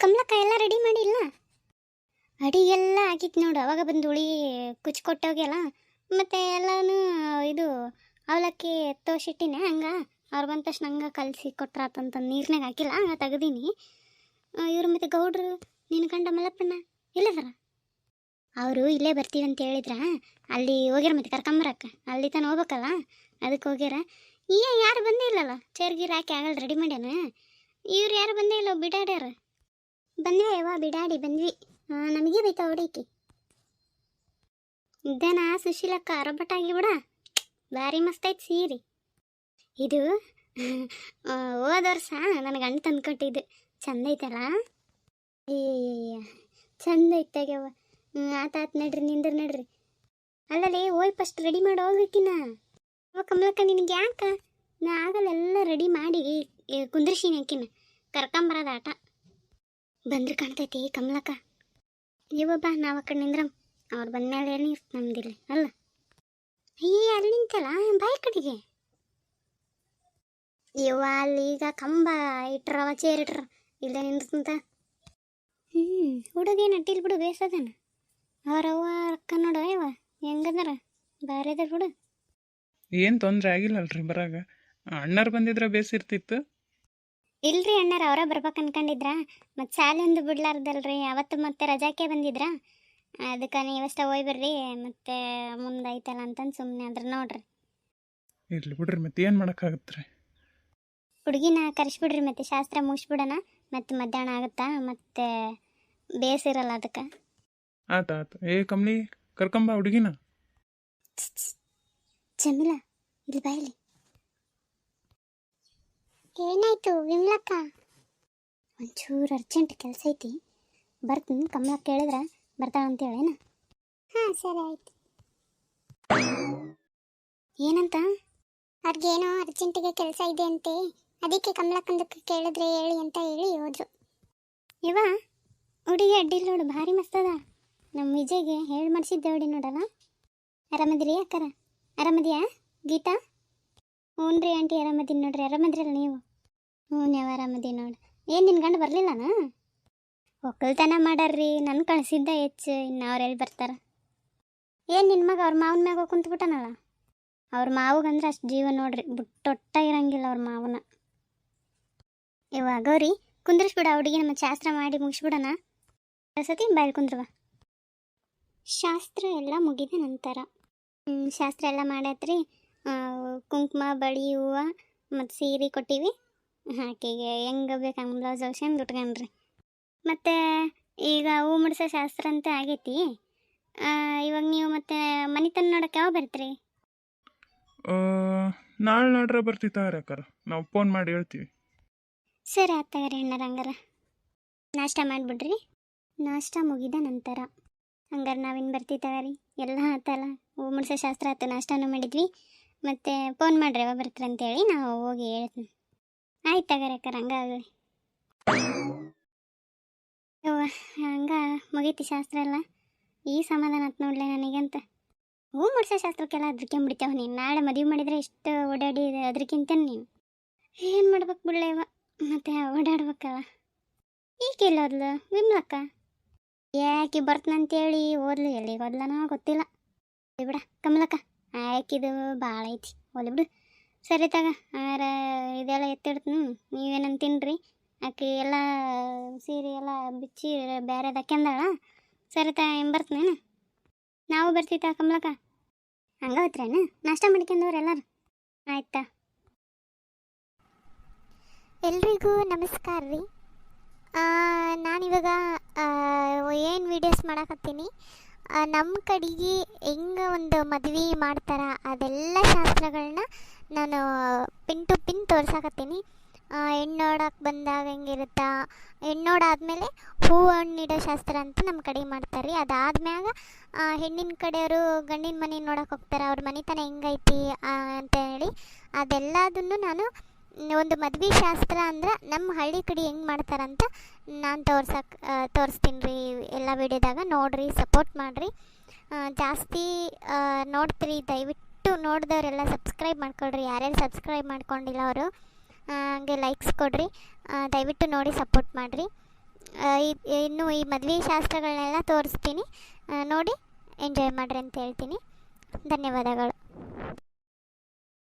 ಕಮಲಕ್ಕ, ಎಲ್ಲ ರೆಡಿ ಮಾಡಿಲ್ಲ ಅಡಿಗೆಲ್ಲ ಹಾಕಿತ್ತು ನೋಡು, ಅವಾಗ ಬಂದು ಕುಚ್ ಕೊಟ್ಟೋಗ್ಯಲ್ಲ ಮತ್ತು ಎಲ್ಲನೂ ಇದು ಅವಲಕ್ಕಿ ತೋಸಿಟ್ಟಿನಿ ಹಂಗೆ. ಅವ್ರು ಬಂದ ತಕ್ಷಣ ಹಂಗೆ ಕಲಸಿ ಕೊಟ್ರಾತಂತ ನೀರ್ನಾಗ ಹಾಕಿಲ್ಲ, ಹಂಗೆ ತೆಗ್ದೀನಿ. ಇವ್ರು ಮತ್ತು ಗೌಡ್ರು ನಿನ್ನ ಮಲಪ್ಪಣ್ಣ ಇಲ್ಲ ಸರ ಅವರು ಇಲ್ಲೇ ಬರ್ತೀವಿ ಅಂತ ಹೇಳಿದ್ರ? ಅಲ್ಲಿ ಹೋಗ್ಯಾರ ಮತ್ತೆ ಕರ್ಕೊಂಬರಕ್ಕ, ಅಲ್ಲಿ ತನಕ ಹೋಗ್ಬೇಕಲ್ಲ? ಅದಕ್ಕೆ ಹೋಗ್ಯಾರ. ಏ, ಯಾರು ಬಂದೇ ಇಲ್ಲಲ್ಲ? ಚೇರ್ಗೀರ್ ಹಾಕಿ ಆಗಲ್ಲ ರೆಡಿ ಮಾಡ್ಯಾನ? ಇವ್ರು ಯಾರು ಬಂದೇ ಇಲ್ಲ, ಬಿಡಾಡ್ಯಾರ? ಬಂದ್ವಿ ಯವ್ವ ಬಿಡಾಡಿ ಬಂದ್ವಿ ನಮಗೆ ಬೇಕಾ ಹೊಡಿಕಿ ಇದ್ದಾನ ಸುಶೀಲಕ್ಕ ಅರಬಟ್ಟಾಗಿ ಬಿಡ. ಭಾರಿ ಮಸ್ತ್ ಆಯ್ತು ಸೀರೆ. ಇದು ಹೋದ ವರ್ಷ ನನಗೆ ಅಣ್ಣ ತಂದು ಕೊಟ್ಟಿದ್ದು. ಚಂದ ಐತಲ್ಲ? ಏ ಚಂದ ಹ್ಞೂ ಆತ, ಆತ್, ನಡ್ರಿ, ನಿಂದ್ರ ನಡ್ರಿ. ಅಲ್ಲಲ್ಲಿ ಹೋಯ್ ಫಸ್ಟ್ ರೆಡಿ ಮಾಡಿ ಹೋಗ್ಬೇಕಿನ ಅವ ಕಮಲಕ್ಕ, ನಿನಗೆ ಯಾಕ? ನಾ ಆಗಲ್ಲ ಎಲ್ಲ ರೆಡಿ ಮಾಡಿ ಕುಂದ್ರಿಸಿನಿ ಆಕಿನ. ಕರ್ಕೊಂಬರೋದು ಆಟ. ಬಂದ್ರೆ ಕಾಣ್ತೈತಿ, ಕಮಲಕ್ಕ. ನೀವು ಬಾ ನಾವು ಆ ಕಡೆ ನಿಂದ್ರಮ್ ಅವ್ರು ಬಂದ್ಮೇಲೆ ಏನು ನಮ್ದಿಲ್ಲ ಅಲ್ಲ? ಅಯ್ಯ ಅಲ್ಲಿ ನಿಂತಲ್ಲ ಬಾಯಿ ಕಡೆಗೆ. ಇವ ಅಲ್ಲಿ ಈಗ ಕಂಬ ಇಟ್ರವ ಚೇರ್ ಇಟ್ರ. ಇಲ್ಲೇ ನಿಂದ್ರಂತ ಹ್ಞೂ ಹುಡುಗೇನು ಅಡ್ಡಿಲ್ ಬಿಡು, ಬೇಸದನ. ಅವ್ರವ್ವ ಅಕ್ಕ ನೋಡು ಇವ ಹೆಂಗಂದ್ರ? ಬಾರಿ ಅದಾರ ಬಿಡು. ಏನು ತೊಂದರೆ ಆಗಿಲ್ಲಲ್ರಿ ಬರಾಗ. ಅಣ್ಣರು ಬಂದಿದ್ರೆ ಬೇಸಿರ್ತಿತ್ತು ಇಲ್ರಿ ಅಣ್ಣಾರ ಅವರ ಬರ್ಬೇಕು ಅನ್ಕೊಂಡಿದ್ರ? ಮತ್ತು ಶಾಲೆ ಒಂದು ಬಿಡ್ಲಾರ್ದಲ್ರಿ ಅವತ್ತು ಮತ್ತೆ ರಜಾಕೆ ಬಂದಿದ್ರ? ಅದಕ್ಕೆ ನೀವಷ್ಟ ಹೋಯ್ ಬರ್ರಿ ಮತ್ತೆ ಮುಂದೆ ಐತಲ್ಲ ಅಂತಂದು ಸುಮ್ಮನೆ ಅದ್ರ ನೋಡ್ರಿ. ಇರ್ಲಿ ಬಿಡ್ರಿ ಮತ್ತೆ ಏನು ಮಾಡೋಕ್ಕಾಗತ್ತೆ ಹುಡುಗಿನ ಕರೆಸ್ಬಿಡ್ರಿ ಮತ್ತೆ ಶಾಸ್ತ್ರ ಮುಗಿಸ್ಬಿಡೋಣ ಮತ್ತೆ ಮಧ್ಯಾಹ್ನ ಆಗುತ್ತಾ? ಮತ್ತೆ ಬೇಸಿರಲ್ಲ ಅದಕ್ಕೆ. ಆತ ಆತ. ಏ ಕಮ್ಮಿ ಕರ್ಕೊಂಬ ಹುಡುಗಿನ. ಜಮಿಲಾ ಇಲ್ಲಿ. ಬಾಯಿಲಿ ಏನಾಯ್ತು ವಿಮ್ಲಕ್ಕ? ಒಂಚೂರು ಅರ್ಜೆಂಟ್ ಕೆಲಸ ಐತಿ. ಬರ್ತೀನಿ ಕಮಲಕ್ಕ ಕೇಳಿದ್ರೆ ಬರ್ತಾಳ ಅಂತೇಳೇನ ಹಾಂ, ಸರಿ ಆಯ್ತು. ಏನಂತ? ಅವ್ರಿಗೇನೋ ಅರ್ಜೆಂಟಿಗೆ ಕೆಲಸ ಇದೆ ಅಂತೆ. ಅದಕ್ಕೆ ಕಮಲಕ್ಕಂದಕ್ಕೆ ಕೇಳಿದ್ರೆ ಹೇಳಿ ಅಂತ ಹೇಳಿ ಹೋದ್ರು. ಇವ, ಹುಡುಗಿ ಅಡ್ಡಿಲ್ಲ ನೋಡು, ಭಾರಿ ಮಸ್ತದ ನಮ್ಮ ವಿಜಯ್ಗೆ ಹೇಳಿ ಮಾಡಿಸಿದ್ದೆ ಹುಡಿ ನೋಡಲ್ಲ? ಆರಾಮದಿರಿ ಅಕ್ಕರ? ಆರಾಮದಿಯಾ ಗೀತಾ? ಹ್ಞೂ ರೀ ಆಂಟಿ ಆರಾಮದೀನಿ ನೋಡ್ರಿ. ಆರಾಮದಿರಲ್ಲ ನೀವು? ಹ್ಞೂ ನೀವು ಆರಾಮದಿ ನೋಡಿ. ಏನು ನಿನ್ನ ಗಂಡ ಬರಲಿಲ್ಲನ? ಒಕ್ಕಲ್ತನ ಮಾಡಾರ್ರಿ ನನ್ನ ಕಳಿಸಿದ್ದ ಹೆಚ್ಚು, ಇನ್ನು ಅವ್ರೆಲ್ಲಿ ಬರ್ತಾರ? ಏನು ನಿನ್ನ ಮಗ ಅವ್ರ ಮಾವನ ಮ್ಯಾಗ ಕುಂತ್ಬಿಟ್ಟನಲ್ಲ? ಅವ್ರ ಮಾವಗಂದ್ರೆ ಅಷ್ಟು ಜೀವ ನೋಡ್ರಿ ಬುಟ್ಟೊಟ್ಟ ಇರಂಗಿಲ್ಲ ಅವ್ರ ಮಾವನ. ಇವಾಗ ಗೌರಿ, ಕುಂದ್ರಿಸ್ಬಿಡ ಹುಡುಗಿ ನಮ್ಮ ಶಾಸ್ತ್ರ ಮಾಡಿ ಮುಗಿಸ್ಬಿಡೋಣ. ಸತಿ ಬಾಯಲ್ಲಿ ಕುಂದ್ರವ. ಶಾಸ್ತ್ರ ಎಲ್ಲ ಮುಗಿದ ನಂತರ. ಶಾಸ್ತ್ರ ಎಲ್ಲ ಮಾಡ್ಯಾತ್ರಿ ಕುಂಕುಮ, ಬಳಿ ಹೂವು, ಮತ್ತು ಸೀರೆ ಕೊಟ್ಟಿವಿ. ಆಕೆಗೆ ಹೆಂಗೆ ಬೇಕು ಹಂಗೆ ಬ್ಲೌಸ್ ಹೊಲ್ಸ್ಕೊಂಡು ಉಟ್ಕೊಂಡ್ರಿ ಮತ್ತು ಈಗ ಹೂ ಮುಡಿಸೋ ಶಾಸ್ತ್ರ ಅಂತ ಆಗೈತಿ. ಇವಾಗ ನೀವು ಮತ್ತೆ ಮನಿತನ ನೋಡೋಕೆ ಯಾವ ಬರ್ತೀರಿ? ನಾಳೆ ನಾಡ್ರ ಬರ್ತೀವಿ ಅಕ್ಕಾರ ನಾವು ಫೋನ್ ಮಾಡಿ ಹೇಳ್ತೀವಿ. ಸರಿ ಆತ್ತಾಗ್ರಿ ಅಣ್ಣರ ಹಂಗಾರ. ನಾಷ್ಟ ಮಾಡಿಬಿಡ್ರಿ. ನಾಷ್ಟ ಮುಗಿದ ನಂತರ. ಹಂಗಾರೆ ನಾವಿನ್ ಬರ್ತಿತ್ತವರಿ ಎಲ್ಲ ಆತಲ್ಲ. ಹೂ ಮುಡಿಸೋ ಶಾಸ್ತ್ರ ಆಯ್ತು ನಾಷ್ಟನೂ ಮಾಡಿದ್ವಿ. ಮತ್ತು ಫೋನ್ ಮಾಡ್ರಿ ಯಾವಾಗ ಬರ್ತೀರಂತೇಳಿ ನಾವು ಹೋಗಿ ಹೇಳ್ತೀನಿ. ಆಯ್ತು ಅಕ್ಕಾರ ಹಂಗಾಗಲಿ ಹಂಗ ಮುಗೀತಿ ಶಾಸ್ತ್ರ ಎಲ್ಲ? ಈ ಸಮಾಧಾನ ಆತ್ ನೋಡ್ಲೆ ನನಗಂತ. ಹೂ ಮುಡ್ಸೋ ಶಾಸ್ತ್ರಕ್ಕೆಲ್ಲ ಅದ್ರಕ್ಕೆಂಬಿಡ್ತೇವೆ ನೀನು? ನಾಳೆ ಮದುವೆ ಮಾಡಿದರೆ ಎಷ್ಟು ಓಡಾಡಿ ಅದ್ರಕ್ಕಿಂತ ನೀನು? ಏನು ಮಾಡ್ಬೇಕು ಬಿಡ್ಲೇವ ಮತ್ತೆ ಓಡಾಡ್ಬೇಕಲ್ಲ. ಈಗೆಲ್ಲ ಓದ್ಲು? ವಿಮ್ಲಕ್ಕ? ಯಾಕೆ ಬರ್ತನಂತೇಳಿ ಓದ್ಲು? ಎಲ್ಲಿಗೆ ಓದ್ಲನೋ ಗೊತ್ತಿಲ್ಲ. ಬಿಡ. ಕಮಲಕ್ಕ ಆಕಿದು ಭಾಳ ಐತಿ. ಓದ್ಬಿಡು ಬಿಡು. ಸರಿ ತಗ, ಆರ ಇದೆಲ್ಲ ಎತ್ತಿಡ್ತೀನಿ ನೀವೇನಂತ ತಿನ್ರಿ? ಆಕೆ ಎಲ್ಲ ಸೀರೆ ಎಲ್ಲ ಬಿಚ್ಚಿ ಬೇರೆ ದಕ್ಕೆಂದಾಳ ಸರಿ ತ ಬರ್ತೀನಿ ನಾವು ಬರ್ತೀತ ಕಮಲಕ್ಕ. ಹಂಗ ಹೋತ್ರೇನು? ನಾಷ್ಟ ಮಾಡ್ಕೊಂಡವ್ರು ಎಲ್ಲರು. ಆಯ್ತಾ ಎಲ್ರಿಗೂ ನಮಸ್ಕಾರ ರೀ. ನಾನಿವಾಗ ಏನು ವೀಡಿಯೋಸ್ ಮಾಡಕತ್ತೀನಿ? ನಮ್ಮ ಕಡೆಗೆ ಹೆಂಗೆ ಒಂದು ಮದುವೆ ಮಾಡ್ತಾರ ಅದೆಲ್ಲ ಶಾಸ್ತ್ರಗಳನ್ನ ನಾನು ಪಿನ್ ಟು ಪಿನ್ ತೋರ್ಸಕತ್ತೀನಿ. ಹೆಣ್ಣು ನೋಡಕ್ಕೆ ಬಂದಾಗ ಹೆಂಗಿರುತ್ತಾ? ಹೆಣ್ಣು ನೋಡಾದ್ಮೇಲೆ ಹೂವು ಹಣ್ಣಿಡೋ ಶಾಸ್ತ್ರ ಅಂತ ನಮ್ಮ ಕಡೆ ಮಾಡ್ತಾರೆ ರೀ ಅದಾದ್ಮ್ಯಾಗ ಹೆಣ್ಣಿನ ಕಡೆಯವರು ಗಂಡಿನ ಮನೆ ನೋಡಕ್ಕೆ ಹೋಗ್ತಾರೆ. ಅವ್ರ ಮನೆತನ ಹೆಂಗೈತಿ ಅಂತ ಹೇಳಿ ಅದೆಲ್ಲದನ್ನು ನಾನು, ಒಂದು ಮದ್ವೆ ಶಾಸ್ತ್ರ ಅಂದ್ರೆ ನಮ್ಮ ಹಳ್ಳಿ ಕಡೆ ಹೆಂಗೆ ಮಾಡ್ತಾರಂತ ನಾನು ತೋರ್ಸಕ್ಕೆ ತೋರಿಸ್ತೀನಿ ರೀ ಎಲ್ಲ ವಿಡಿಯೋದಾಗ ನೋಡಿರಿ ಸಪೋರ್ಟ್ ಮಾಡಿರಿ. ಜಾಸ್ತಿ ನೋಡ್ತೀರಿ ದಯವಿಟ್ಟು ನೋಡಿದವರೆಲ್ಲ ಸಬ್ಸ್ಕ್ರೈಬ್ ಮಾಡ್ಕೊಳ್ರಿ. ಯಾರ್ಯಾರು ಸಬ್ಸ್ಕ್ರೈಬ್ ಮಾಡ್ಕೊಂಡಿಲ್ಲ ಅವರು ಹಂಗೆ ಲೈಕ್ಸ್ ಕೊಡ್ರಿ. ದಯವಿಟ್ಟು ನೋಡಿ ಸಪೋರ್ಟ್ ಮಾಡಿರಿ. ಇನ್ನು ಈ ಮದುವೆ ಶಾಸ್ತ್ರಗಳನ್ನೆಲ್ಲ ತೋರಿಸ್ತೀನಿ. ನೋಡಿ ಎಂಜಾಯ್ ಮಾಡಿರಿ ಅಂತ ಹೇಳ್ತೀನಿ. ಧನ್ಯವಾದಗಳು.